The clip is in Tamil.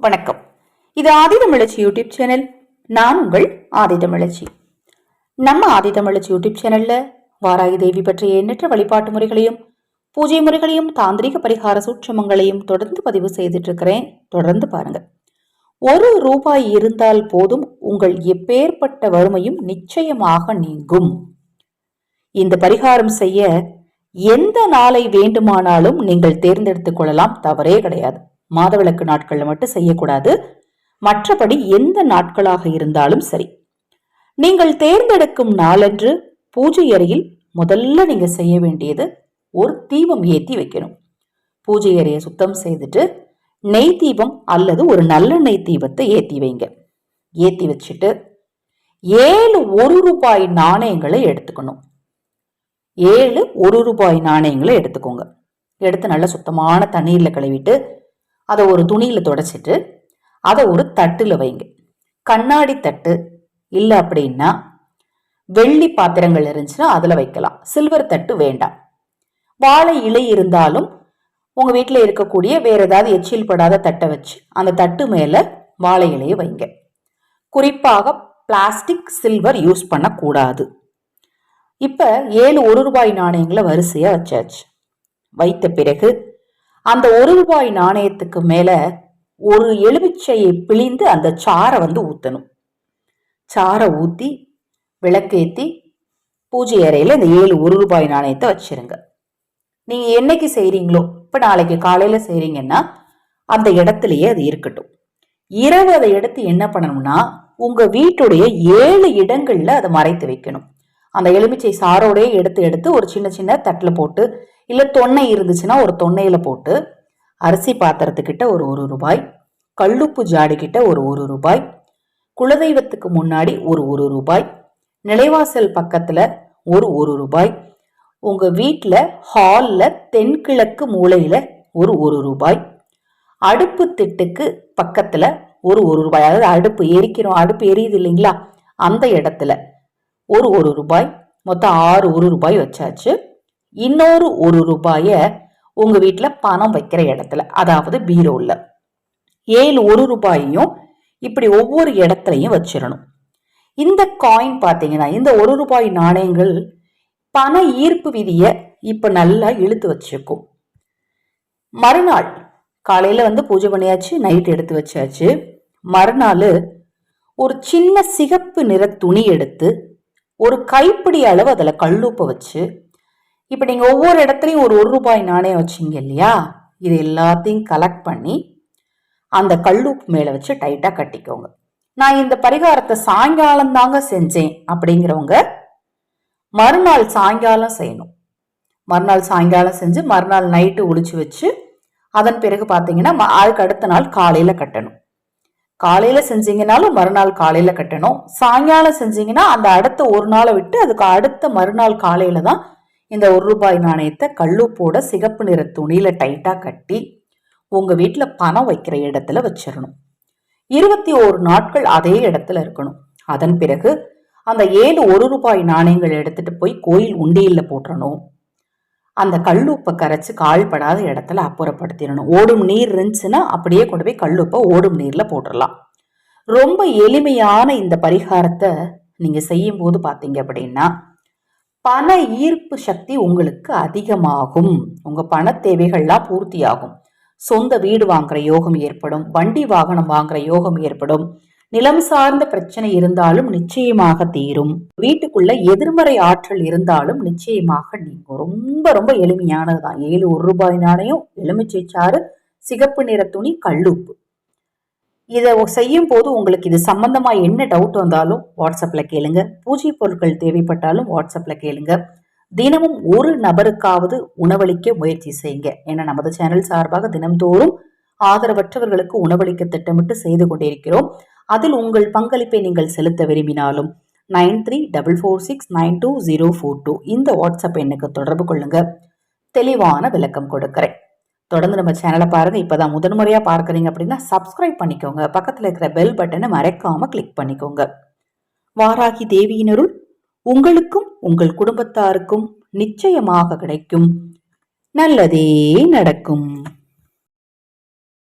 வணக்கம். இது ஆதிதமிழச்சி யூடியூப் சேனல். நான் உங்கள் ஆதிதமிழச்சி நம்ம ஆதிதமிழச்சி யூடியூப் சேனல்ல வாராகி தேவி பற்றிய எண்ணற்ற வழிபாட்டு முறைகளையும் பூஜை முறைகளையும் தாந்திரிக பரிகார சூட்சமங்களையும் தொடர்ந்து பதிவு செய்துட்டு இருக்கிறேன் தொடர்ந்து பாருங்க ஒரு ரூபாய் இருந்தால் போதும் உங்கள் எப்பேற்பட்ட வறுமையும் நிச்சயமாக நீங்கும். இந்த பரிகாரம் செய்ய எந்த நாளை வேண்டுமானாலும் நீங்கள் தேர்ந்தெடுத்துக் கொள்ளலாம். தவறே கிடையாது. மாதவிளக்கு நாட்களில் மட்டும் செய்யக்கூடாது. மற்றபடி எந்த நாட்களாக இருந்தாலும் சரி. நீங்கள் தேர்ந்தெடுக்கும் நாளன்று பூஜை அறையில் முதல்ல நீங்க செய்ய வேண்டியது ஒரு தீபம் ஏற்றி வைக்கணும். பூஜை அறையை சுத்தம் செய்துட்டு நெய் தீபம் அல்லது ஒரு நல்லெண்ணெய் தீபத்தை ஏற்றி வைங்க. ஏற்றி வச்சுட்டு ஏழு ஒரு ரூபாய் நாணயங்களை எடுத்துக்கணும். ஏழு ஒரு ரூபாய் நாணயங்களை எடுத்துக்கோங்க. எடுத்து நல்ல சுத்தமான தண்ணீரில் கழுவிட்டு அதை ஒரு துணியில் தொடச்சிட்டு அதை ஒரு தட்டில் வைங்க. கண்ணாடி தட்டு இல்லை அப்படின்னா வெள்ளி பாத்திரங்கள் இருந்துச்சுன்னா அதில் வைக்கலாம். சில்வர் தட்டு வேண்டாம். வாழை இலை இருந்தாலும் உங்கள் வீட்டில் இருக்கக்கூடிய வேறு ஏதாவது எச்சில் படாத தட்டை வச்சு அந்த தட்டு மேலே வாழை இலையை வைங்க. குறிப்பாக பிளாஸ்டிக் சில்வர் யூஸ் பண்ணக்கூடாது. இப்போ ஏழு ஒரு ரூபாய் நாணயங்களை வரிசையாக வச்சாச்சு. வைத்த பிறகு அந்த ஒரு ரூபாய் நாணயத்துக்கு மேல ஒரு எலுமிச்சையை பிழிந்து அந்த சாரை வந்து ஊற்றணும் சாரை ஊற்றி விளக்கேற்றி பூஜை அறையில் இந்த ஏழு ஒரு ரூபாய் நாணயத்தை வச்சிருங்க. நீங்கள் என்னைக்கு செய்கிறீங்களோ இப்போ நாளைக்கு காலையில் செய்கிறீங்கன்னா அந்த இடத்துலையே அது இருக்கட்டும். இரவு அதை எடுத்து என்ன பண்ணணும்னா உங்கள் வீட்டுடைய ஏழு இடங்களில் அதை மறைத்து வைக்கணும். அந்த எலுமிச்சை சாரோடே எடுத்து எடுத்து ஒரு சின்ன சின்ன தட்டில் போட்டு இல்லை தொன்னை இருந்துச்சுன்னா ஒரு தொன்னையில் போட்டு அரிசி பாத்திரத்துக்கிட்ட ஒரு ஒரு ரூபாய் கல்லுப்பு ஜாடிக்கிட்ட ஒரு ஒரு ரூபாய் குலதெய்வத்துக்கு முன்னாடி ஒரு ஒரு ரூபாய் நிலைவாசல் பக்கத்தில் ஒரு ஒரு ரூபாய் உங்கள் வீட்டில் ஹாலில் தென்கிழக்கு மூலையில் ஒரு ஒரு ரூபாய் அடுப்பு திட்டுக்கு பக்கத்தில் ஒரு ஒரு ரூபாய். அதாவது அடுப்பு எரிக்கிறோம் அடுப்பு எரியுது இல்லைங்களா? அந்த இடத்துல ஒரு ஒரு ரூபாய் மொத்தம் ஆறு ஒரு ரூபாய் வச்சாச்சு. இன்னொரு ஒரு ரூபாய உங்க வீட்டில் பணம் வைக்கிற இடத்துல அதாவது பீரோவில் ஏழு ஒரு ரூபாயையும் இப்படி ஒவ்வொரு இடத்துலையும் வச்சிடணும். இந்த காயின் பார்த்தீங்கன்னா இந்த ஒரு ரூபாய் நாணயங்கள் பண ஈர்ப்பு விதியை இப்போ நல்லா இழுத்து வச்சிருக்கும். மறுநாள் காலையில் வந்து பூஜை பண்ணியாச்சு நைட் எடுத்து வச்சாச்சு. மறுநாள் ஒரு சின்ன சிகப்பு நிற துணி எடுத்து ஒரு கைப்பிடி அளவு அதில் கல்லுப்பை வச்சு இப்போ நீங்கள் ஒவ்வொரு இடத்துலையும் ஒரு ஒரு ரூபாய் நாணயம் வச்சிங்க இல்லையா? இது எல்லாத்தையும் கலெக்ட் பண்ணி அந்த கல்லுப்பு மேலே வச்சு டைட்டாக கட்டிக்கோங்க. நான் இந்த பரிகாரத்தை சாயங்காலம் தாங்க செஞ்சேன் அப்படிங்கிறவங்க மறுநாள் சாயங்காலம் செய்யணும். மறுநாள் சாயங்காலம் செஞ்சு மறுநாள் நைட்டு ஒழிச்சு வச்சு அதன் பிறகு பார்த்தீங்கன்னா அதுக்கு அடுத்த நாள் காலையில் கட்டணும். காலையில் செஞ்சீங்கனாலும் மறுநாள் காலையில் கட்டணும். சாயங்காலம் செஞ்சீங்கன்னா அந்த அடுத்த ஒரு நாளை விட்டு அதுக்கு அடுத்த மறுநாள் காலையில் தான் இந்த ஒரு ரூபாய் நாணயத்தை கல்லுப்போட சிகப்பு நிற துணியில டைட்டா கட்டி உங்க வீட்டில் பணம் வைக்கிற இடத்துல வச்சிடணும். இருபத்தி ஓரு நாட்கள் அதே இடத்துல இருக்கணும். அதன் பிறகு அந்த ஏழு ஒரு ரூபாய் நாணயங்கள் எடுத்துட்டு போய் கோயில் உண்டியலில் போட்டுறணும். அந்த கல்லுப்பை கரைச்சி கால்படாத இடத்துல அப்புறப்படுத்திடணும். ஓடும் நீர் இருந்துச்சுன்னா அப்படியே கொண்டு போய் கல்லுப்பை ஓடும் நீர்ல போட்டுடலாம். ரொம்ப எளிமையான இந்த பரிகாரத்தை நீங்க செய்யும் போது பாத்தீங்க அப்படின்னா பண ஈர்ப்பு சக்தி உங்களுக்கு அதிகமாகும். உங்க பண தேவைகள்லாம் பூர்த்தியாகும். சொந்த வீடு வாங்குற யோகம் ஏற்படும். வண்டி வாகனம் வாங்குற யோகம் ஏற்படும். நிலம் சார்ந்த பிரச்சனை இருந்தாலும் நிச்சயமாக தீரும். வீட்டுக்குள்ள எதிர்மறை ஆற்றல் இருந்தாலும் நிச்சயமாக நீங்கும். ரொம்ப ரொம்ப எளிமையானதுதான். ஏழு ஒரு ரூபாய் நாணயம் எலுமிச்சை சாறு சிகப்பு நிற துணி கல்லுப்பு. இதை செய்யும் போது உங்களுக்கு இது சம்பந்தமா என்ன டவுட் வந்தாலும் வாட்ஸ்அப்ல கேளுங்க. பூஜை பொருட்கள் தேவைப்பட்டாலும் வாட்ஸ்அப்ல கேளுங்க. தினமும் ஒரு நபருக்காவது உணவளிக்க முயற்சி செய்யுங்க. ஏன்னா நமது சேனல் சார்பாக தினம்தோறும் ஆதரவற்றவர்களுக்கு உணவளிக்க திட்டமிட்டு செய்து கொண்டிருக்கிறோம். அதில் உங்கள் பங்களிப்பை நீங்கள் செலுத்த விரும்பினாலும் nine three double four six nine two zero four two இந்த வாட்ஸ்அப் எண்ணுக்கு தொடர்பு கொள்ளுங்க. தெளிவான விளக்கம் கொடுக்குறேன். தொடர்ந்து நம்ம சேனலை பாருங்கள் இப்போ தான் முதன்முறையாக பார்க்குறீங்க அப்படின்னா சப்ஸ்கிரைப் பண்ணிக்கோங்க. பக்கத்தில் இருக்கிற பெல் பட்டனை மறைக்காமல் கிளிக் பண்ணிக்கோங்க. வாராகி தேவியினருள் உங்களுக்கும் உங்கள் குடும்பத்தாருக்கும் நிச்சயமாக கிடைக்கும். நல்லதே நடக்கும்.